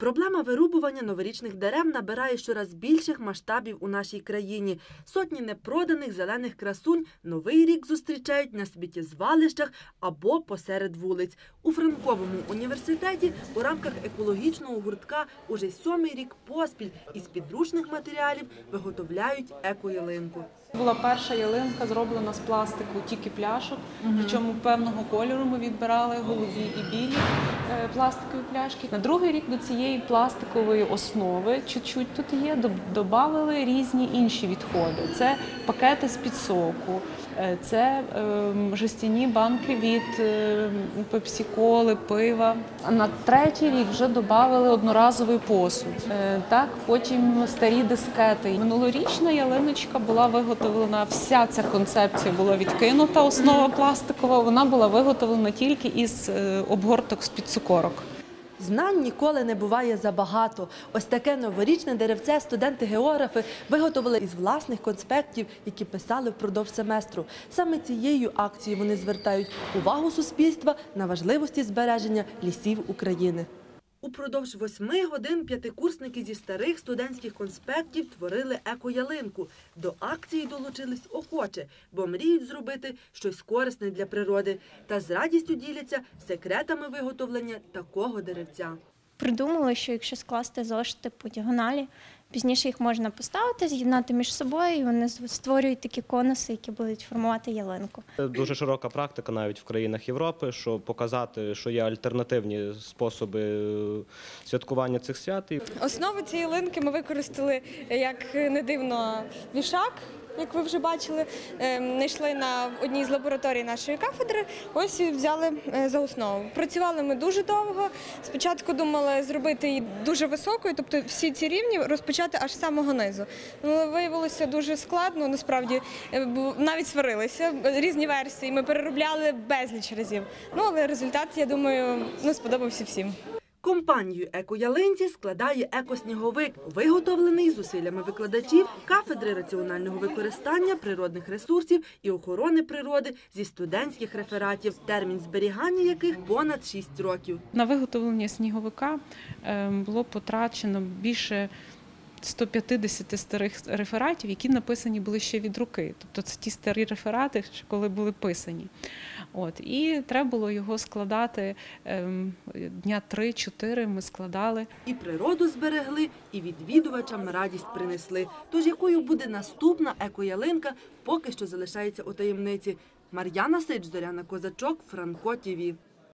Проблема вирубування новорічних дерев набирає щораз більших масштабів у нашій країні. Сотні непроданих зелених красунь новий рік зустрічають на сміттєзвалищах або посеред вулиць. У Франковому університеті у рамках екологічного гуртка уже сьомий рік поспіль із підручних матеріалів виготовляють екоялинку. Була перша ялинка зроблена з пластику, тільки пляшок. Причому певного кольору ми відбирали голубі і білі е, пластикові пляшки. На другий рік до цієї пластикової основи, чуть-чуть тут є, додали різні інші відходи. Це пакети з під соку, е, це ем, жестяні банки від е, пепсі-коли, пива. А на третій рік вже додали одноразовий посуд. Е, Так, потім старі дискети. Минулорічна ялиночка була виготовлена. Вся ця концепція була відкинута. Основа пластикова. Вона була виготовлена тільки із е, обгорток з під цукорок. Знань ніколи не буває забагато. Ось таке новорічне деревце студенти-географи виготовили із власних конспектів, які писали впродовж семестру. Саме цією акцією вони звертають увагу суспільства на важливості збереження лісів України. Упродовж восьми годин п'ятикурсники зі старих студентських конспектів творили екоялинку. До акції долучились охоче, бо мріють зробити щось корисне для природи та з радістю діляться секретами виготовлення такого деревця. придумали, що якщо скласти зошити по діагоналі, пізніше їх можна поставити, з'єднати між собою, і вони з- створюють такі конуси, які будуть формувати ялинку. Це Дуже широка практика навіть в країнах Європи, щоб показати, що є альтернативні способи е, святкування цих свят. І Основу цієї ялинки ми використали, як не дивно, вішак. Як ви вже бачили, ем, знайшли на одній з лабораторій нашої кафедри. Ось взяли е, за основу. Працювали ми дуже довго. Спочатку думали зробити її дуже високою, тобто всі ці рівні розпочати аж з самого низу. Ну, але виявилося дуже складно. Насправді е, навіть сварилися різні версії. Ми переробляли безліч разів. Ну але результат, я думаю, ну сподобався всім. Компанію «Екоялинці» складає екосніговик, виготовлений зусиллями викладачів кафедри раціонального використання природних ресурсів і охорони природи зі студентських рефератів, термін зберігання яких понад 6 років. На виготовлення сніговика е, було потрачено більше 150 старих рефератів, які написані були ще від руки. Тобто це ті старі реферати, коли були писані. От. І треба було його складати ем, дня 3-4 ми складали. І природу зберегли, і відвідувачам радість принесли. Тож якою буде наступна екоялинка, поки що залишається у таємниці. Мар'яна Сич, Зоряна Козачок, Франко ТІВІ.